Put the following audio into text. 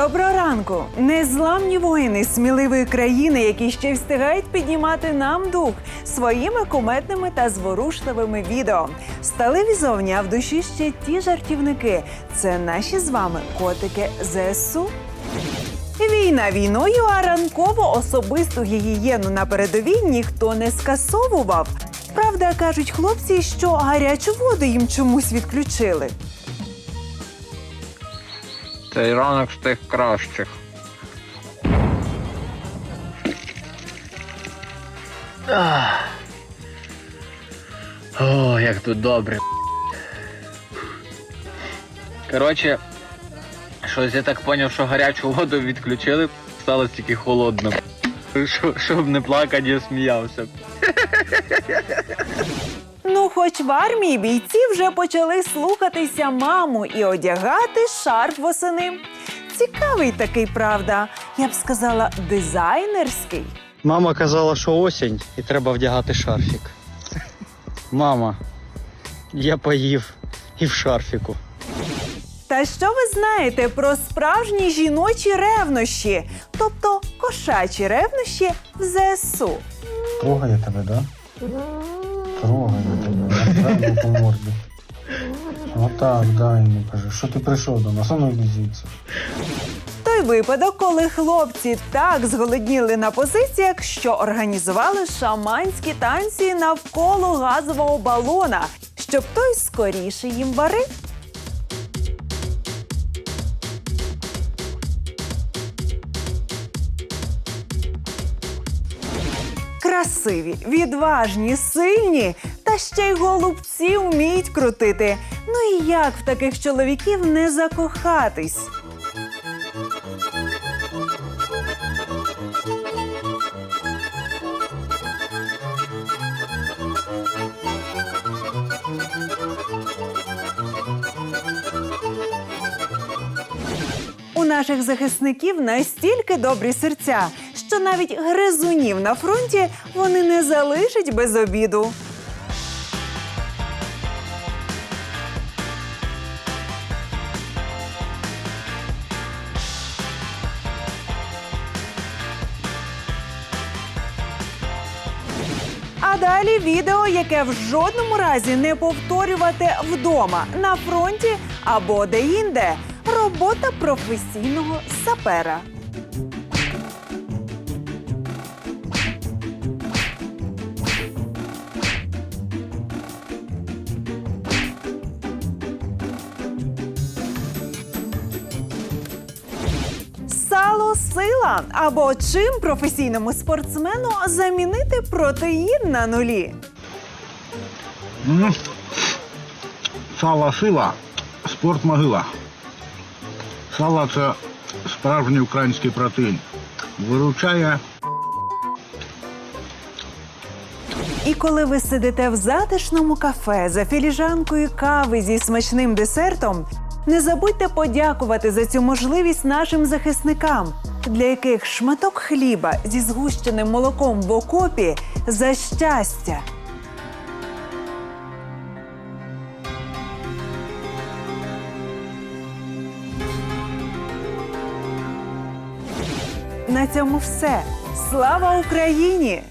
Доброго ранку! Незламні воїни сміливої країни, які ще встигають піднімати нам дух своїми куметними та зворушливими відео. Сталеві зовні, а в душі ще ті жартівники. Це наші з вами котики ЗСУ. Війна війною, а ранкову особисту гігієну на передовій ніхто не скасовував. Правда, кажуть хлопці, що гарячу воду їм чомусь відключили. Цей ранок з тих кращих. Ах. О, як тут добре. Коротше, щось я так поняв, що гарячу воду відключили, стало тільки холодно. Щоб не плакати, я сміявся. Ну, хоч в армії бійці вже почали слухатися маму і одягати шарф восени. Цікавий такий, правда. Я б сказала, дизайнерський. Мама казала, що осінь і треба вдягати шарфік. Мама, я поїв і в шарфіку. Та що ви знаєте про справжні жіночі ревнощі, тобто кошачі ревнощі в ЗСУ? Трогає тебе, да? Трогає тебе, по морді. Отак, дай йому каже, що ти прийшов до нас, а ну йди звідси. Той випадок, коли хлопці так зголодніли на позиціях, що організували шаманські танці навколо газового балона, щоб той скоріше їм варив. Красиві, відважні, сильні, та ще й голубці вміють крутити. Ну і як в таких чоловіків не закохатись? У наших захисників настільки добрі серця, що навіть гризунів на фронті вони не залишать без обіду. А далі відео, яке в жодному разі не повторювати вдома на фронті або де-інде. Робота професійного сапера. Сила або чим професійному спортсмену замінити протеїн на нулі. М. Сало сила, спорт могила. Сало це справжній український протеїн. Виручає І коли ви сидите в затишному кафе за філіжанкою кави зі смачним десертом, не забудьте подякувати за цю можливість нашим захисникам, для яких шматок хліба зі згущеним молоком в окопі за щастя. На цьому все. Слава Україні!